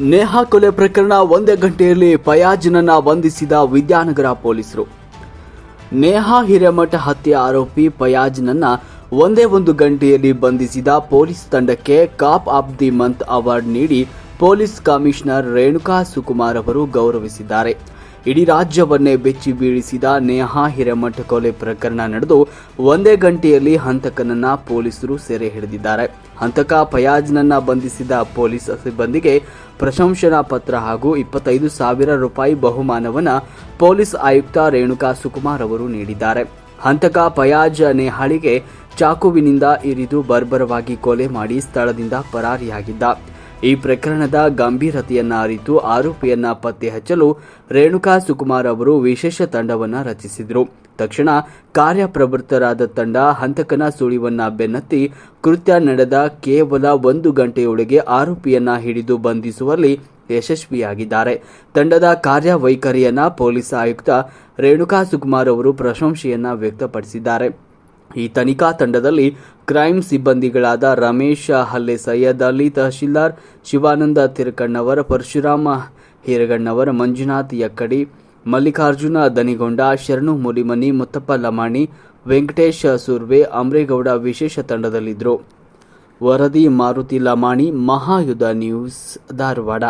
ನೇಹಾ ಕೊಲೆ ಪ್ರಕರಣ ಒಂದೇ ಗಂಟೆಯಲ್ಲಿ ಫಯಾಜ್ನನ್ನ ಬಂಧಿಸಿದ ವಿದ್ಯಾನಗರ ಪೊಲೀಸರು. ನೇಹಾ ಹಿರೇಮಠ ಹತ್ಯೆ ಆರೋಪಿ ಫಯಾಜ್ನನ್ನ ಒಂದೇ ಒಂದು ಗಂಟೆಯಲ್ಲಿ ಬಂಧಿಸಿದ ಪೊಲೀಸ್ ತಂಡಕ್ಕೆ cop of the month award ನೀಡಿ ಪೊಲೀಸ್ ಕಮಿಷನರ್ ರೇಣುಕಾ ಸುಕುಮಾರ್ ಅವರು ಗೌರವಿಸಿದ್ದಾರೆ. ಇಡೀ ರಾಜ್ಯವನ್ನೇ ಬೆಚ್ಚಿ ಬೀಳಿಸಿದ ನೇಹಾ ಹಿರೇಮಠ ಕೊಲೆ ಪ್ರಕರಣ ನಡೆದು ಒಂದೇ ಗಂಟೆಯಲ್ಲಿ ಹಂತಕನನ್ನ ಪೊಲೀಸರು ಸೆರೆ ಹಿಡಿದಿದ್ದಾರೆ. ಹಂತಕ ಫಯಾಜ್ನನ್ನ ಬಂಧಿಸಿದ ಪೊಲೀಸ್ ಸಿಬ್ಬಂದಿಗೆ ಪ್ರಶಂಸನಾ ಪತ್ರ ಹಾಗೂ ಇಪ್ಪತ್ತೈದು ಸಾವಿರ ರೂಪಾಯಿ ಬಹುಮಾನವನ್ನ ಪೊಲೀಸ್ ಆಯುಕ್ತ ರೇಣುಕಾ ಸುಕುಮಾರ್ ಅವರು ನೀಡಿದ್ದಾರೆ. ಹಂತಕ ಫಯಾಜ್ ನೇಹಾಳಿಗೆ ಚಾಕುವಿನಿಂದ ಇರಿದು ಬರ್ಬರವಾಗಿ ಕೊಲೆ ಮಾಡಿ ಸ್ಥಳದಿಂದ ಪರಾರಿಯಾಗಿದ್ದ. ಈ ಪ್ರಕರಣದ ಗಂಭೀರತೆಯನ್ನ ಅರಿತು ಆರೋಪಿಯನ್ನ ಪತ್ತೆ ಹಚ್ಚಲು ರೇಣುಕಾ ಸುಕುಮಾರ್ ಅವರು ವಿಶೇಷ ತಂಡವನ್ನ ರಚಿಸಿದರು. ತಕ್ಷಣ ಕಾರ್ಯಪ್ರವೃತ್ತರಾದ ತಂಡ ಹಂತಕನ ಸುಳಿವನ್ನ ಬೆನ್ನತ್ತಿ ಕೃತ್ಯ ನಡೆದ ಕೇವಲ ಒಂದು ಗಂಟೆಯೊಳಗೆ ಆರೋಪಿಯನ್ನ ಹಿಡಿದು ಬಂಧಿಸುವಲ್ಲಿ ಯಶಸ್ವಿಯಾಗಿದ್ದಾರೆ. ತಂಡದ ಕಾರ್ಯವೈಖರಿಯನ್ನ ಪೊಲೀಸ್ ಆಯುಕ್ತ ರೇಣುಕಾ ಸುಕುಮಾರ್ ಅವರು ಪ್ರಶಂಸೆಯನ್ನ ವ್ಯಕ್ತಪಡಿಸಿದ್ದಾರೆ. ಈ ತನಿಖಾ ತಂಡದಲ್ಲಿ ಕ್ರೈಮ್ ಸಿಬ್ಬಂದಿಗಳಾದ ರಮೇಶ ಹಲ್ಲೆ ಸೈಯದ್ ಅಲಿ ತಹಶೀಲ್ದಾರ್ ಶಿವಾನಂದ ತಿರುಕಣ್ಣವರ, ಪರಶುರಾಮ ಹಿರಗಣ್ಣವರ, ಮಂಜುನಾಥ್ ಯಕ್ಕಡಿ, ಮಲ್ಲಿಕಾರ್ಜುನ ದನಿಗೊಂಡ, ಶರಣು ಮುಲಿಮನಿ ಮುತ್ತಪ್ಪ ಲಮಾಣಿ, ವೆಂಕಟೇಶ ಸುರ್ವೆ, ಅಮ್ರೇಗೌಡ ವಿಶೇಷ ತಂಡದಲ್ಲಿದ್ದರು. ವರದಿ, ಮಾರುತಿ ಲಮಾಣಿ, ಮಹಾಯುಧ ನ್ಯೂಸ್, ಧಾರವಾಡ.